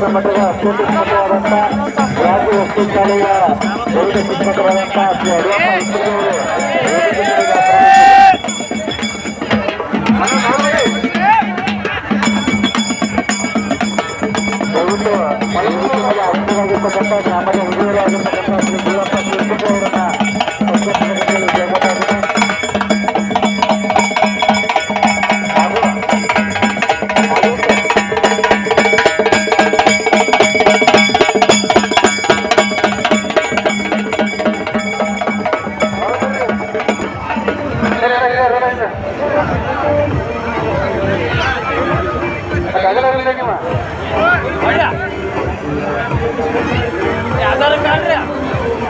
మొట్టమొదటిగా సూచించబడాలంట రాజు వస్తుంటాలుగా సూచించబడాలంట ప్రభుత్వ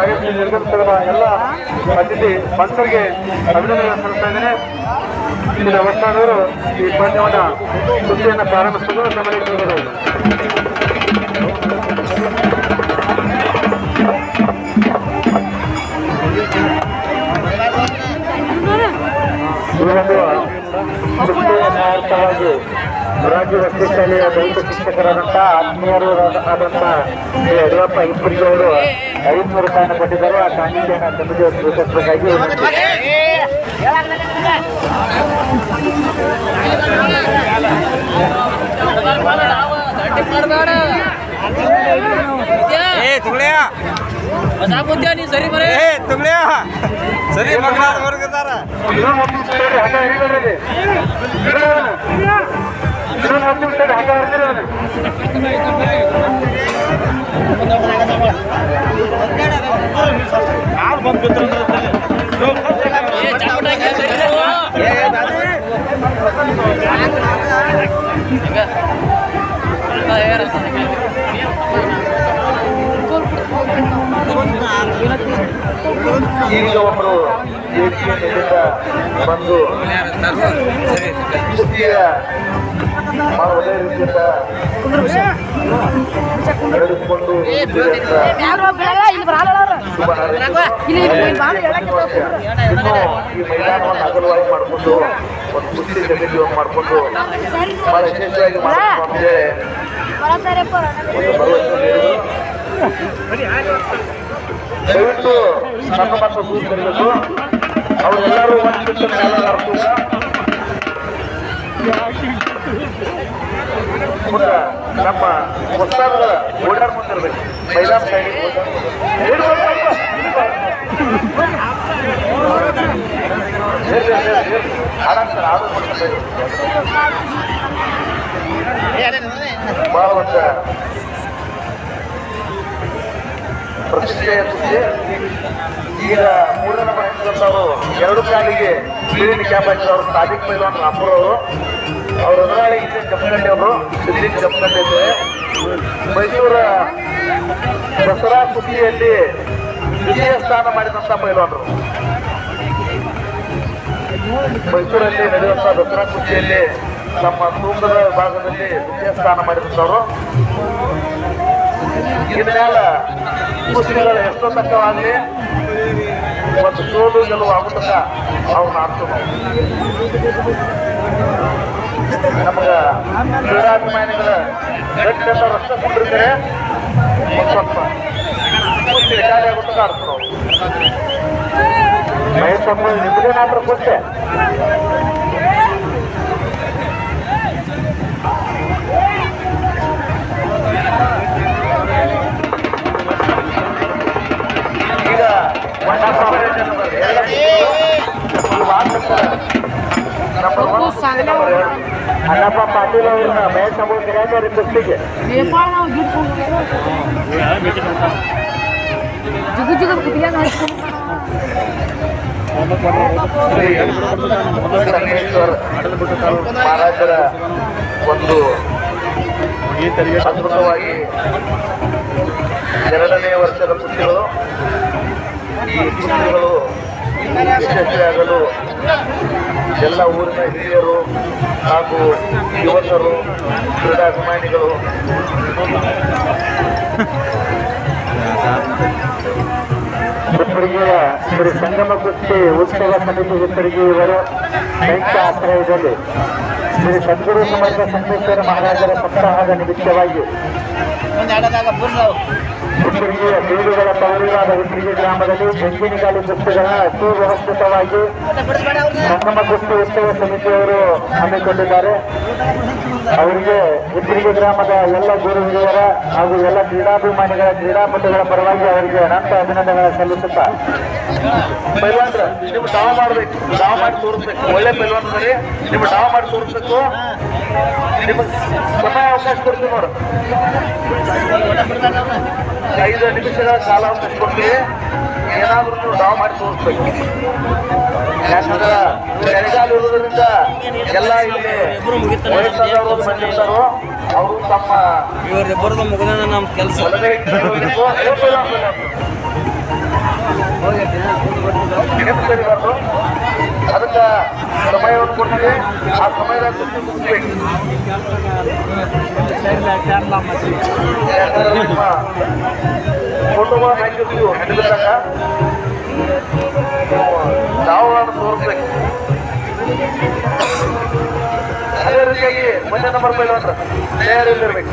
ಆಗಮಿಸಿ ನಿರ್ಗಮಿಸಿದ ಎಲ್ಲ ಅತಿಥಿ ಸ್ಪಾನ್ಸರ್ಗೆ ಅಭಿನಂದನೆ ಸಲ್ಲಿಸ್ತಾ ಇದ್ದೇನೆ. ಇಲ್ಲಿನ ಅವಸ್ಥಾನವರು ಈ ಪಂದ್ಯವನ್ನು ಸುದ್ದಿಯನ್ನು ಪ್ರಾರಂಭಿಸಲು ನಮ್ಮಲ್ಲಿ ವಸ್ತು ಶಾಲೆಯ ಶಿಕ್ಷಕರಾದಂಥ ಆತ್ಮೀಯರು ಆದಂಥ ಯಡಿಯೂರಪ್ಪ ಇಬ್ಬರಿಗೆ ಅವರು ಐದುನೂರು ರೂಪಾಯಿನ ಕೊಟ್ಟಿದ್ದಾರೆ. ಆ ಕಾಣಿಕೆಯನ್ನು ಸಮಿತಿ ಸ್ವೀಕರಿಸಬೇಕಾಗಿ ಸರಿ ಬರೇ ಏ ತುಳ್ಯ ಸರಿ ಇನ್ನೊಂದು ಹತ್ತು ಈಗ ಒಬ್ಬರು ಬಂದು ಒಳ್ಳೆಯ ರೀತಿಯಿಂದ ನಡೆದುಕೊಂಡು ಇನ್ನು ಈ ಮೈದಾನವನ್ನು ಅಗಲವಾಗಿ ಮಾಡಿಕೊಂಡು ಒಂದು ಕುಸ್ತಿ ಮಾಡಿಕೊಂಡು ಭಾಳ ಯಶಸ್ವಿಯಾಗಿ ಒಂದು ಭರವಸೆ ದಯವಿಟ್ಟು ಸಣ್ಣ ದೂರ ತರಬೇಕು ಅವರೆಲ್ಲರೂ ಒಂದು ಬಿಟ್ಟು ಮೇಲೆ ನಮ್ಮ ಹೊಸದ ಓಡಾಡ್ ಮುಂದಿರ್ಬೇಕು ಮೈದಾನ ಸೈಡ್ ಆರ್ಡರ್ ಮಾಡ್ಕೊಂಡು ಭಾಳ ಒಂದು ಪ್ರತಿಷ್ಠೆಯ ಸುದ್ದಿ ಈಗ ಮೂರನೇ ಅವರು ಎರಡು ಕಾಲಿಗೆ ಕ್ಲೀನಿಕ್ ಕ್ಯಾಪ್ ಹಾಕಿದವರು ಸಾದಿಕ್ ಪೈಲ್ವಾನ್ ರಾಮಪುರ ಅವರು. ಅವರು ಎದುರಾಳಿ ಜಮಖಂಡಿ ಅವರು. ಸಿದ್ದಿನ ಜಮಖಂಡಿ ಇದ್ದಾರೆ ಮೈಸೂರ ದಸರಾ ಸುದ್ದಿಯಲ್ಲಿ ದ್ವಿತೀಯ ಸ್ಥಾನ ಮಾಡಿದಂಥ ಪೈಲ್ವಾನರು ಮೈಸೂರಲ್ಲಿ ನಡೆಯುವಂಥ ದಸರಾ ಸುದ್ದಿಯಲ್ಲಿ ನಮ್ಮ ತೂಕದ ಭಾಗದಲ್ಲಿ ದ್ವಿತೀಯ ಸ್ಥಾನ ಮಾಡಿದಂಥವರು ಇದನ್ನೆಲ್ಲ ಕುಸ್ತಿಗಳು ಎಷ್ಟೋ ತಕ್ಕವಾಗಲಿ ಮತ್ತು ಸೋಲು ಗೆಲುವು ಆಗುತ್ತಕ್ಕ ಅವ್ರನ್ನ ಆಡ್ತೀವಿ ನಮಗೆ ಕ್ರೀಡಾಭಿಮಾನಿಗಳ ಗಟ್ಟಿಯಿಂದ ರಸ್ತೆ ಕೊಟ್ಟಿರ್ತಾರೆ ಸ್ವಲ್ಪ ಆಗುತ್ತೆ ಖಾಲಿ ಆಡ್ತೀವಿ ನಾವು ಮಹೇಶ್ ಅಮ್ಮ ನಿಮ್ದೇನಾದ್ರೂ ಕುಸ್ತಿ ಅಣ್ಣಪ್ಪ ಮಹಾರಾಜರ ಒಂದು ಅದ್ಭುತವಾಗಿ ಎರಡನೇ ವರ್ಷದ ಕುಸ್ತಿಗಳು ಈ ಕುಸ್ತಿಗಳು ಯಶಸ್ವಿಯಾಗಲು ಎಲ್ಲ ಊರಿನ ಹಿರಿಯರು ಹಾಗೂ ಯುವಕರು ಕ್ರೀಡಾಭಿಮಾನಿಗಳು ಉತ್ತರಿಗೆಯ ಶ್ರೀ ಸಂಗಮ ಕುಸ್ತಿ ಉತ್ಸವ ಸಮಿತಿ ಉತ್ತರಿಗೆ ಇವರು ಸಂಖ್ಯಾ ಆಶ್ರಯದಲ್ಲಿ ಶ್ರೀ ಸದ್ಗುರು ಸಮರ್ಥ ಸಂಗಮೇಶ್ವರ ಮಹಾರಾಜರ ಸಪ್ತಾಹದ ನಿಮಿತ್ತವಾಗಿ ಉತ್ತರಿಗೆಯ ಬೀಡುಗಳ ಪೌರಿವಾದ ಉತ್ತರಿಗೆ ಗ್ರಾಮದಲ್ಲಿ ಬೆಂಕಿನಗಾಲಿ ಕುಸ್ತಿಗಳ ವ್ಯವಸ್ಥಿತವಾಗಿ ಸಂಗಮ ಕುಸ್ತಿ ಉತ್ಸವ ಸಮಿತಿಯವರು ಹಮ್ಮಿಕೊಂಡಿದ್ದಾರೆ. ಅವರಿಗೆ ಉತ್ತರಿಗೆ ಗ್ರಾಮದ ಎಲ್ಲ ಗುರು ಹಿರಿಯರ ಹಾಗೂ ಎಲ್ಲ ಕ್ರೀಡಾಭಿಮಾನಿಗಳ, ಕ್ರೀಡಾಪಟುಗಳ ಪರವಾಗಿ ಅವರಿಗೆ ಅನಂತ ಅಭಿನಂದನೆಗಳನ್ನು ಸಲ್ಲಿಸುತ್ತಾ. ಪೈಲ್ವಾನ್ರ, ನೀವು ಡಾವ್ ಮಾಡ್ಬೇಕು, ಡಾವ್ ಮಾಡಿ ತೋರಿಸ್ಬೇಕು. ಒಳ್ಳೆ ಪೈಲ್ವಾನ್ ಅಂದ್ರೆ ನೀವು ಡಾವ್ ಮಾಡಿ ತೋರಿಸ್ಬೇಕು. ನಿಮಗೆ ಸಮಯ ಅವಕಾಶ ಕೊಡ್ತೀವಿ ನೋಡು. ಐದು ನಿಮಿಷಗಳ ಕಾಲ ಅವಕಾಶ ಕೊಡ್ತೀವಿ. ಏನಾದರೂ ನೀವು ಡಾವ್ ಮಾಡಿ ತೋರಿಸ್ಬೇಕು. ಯಾಕಂದ್ರೆ ಎಲ್ಲ ಇಲ್ಲಿ ಅವರು ತಮ್ಮ ಇವರಿಬ್ಬರದು ಮುಗಿದ ನಮ್ಮ ಕೆಲಸ. ಅದಕ್ಕೆ ಸಮಯ ಕೊಡ್ತೀವಿ. ಆ ಸಮಯದಾಗ ಕುಟುಂಬ ಹಾಕಿರ್ತೀವಿ ತೋರಿಸ್ಬೇಕು. ಅದೇ ರೀತಿಯಾಗಿ ಒಂದೇ ನಂಬರ್ ಪೈಲ್ ಅಂದ್ರೆ ತಯಾರಿಲ್ಲಿರ್ಬೇಕು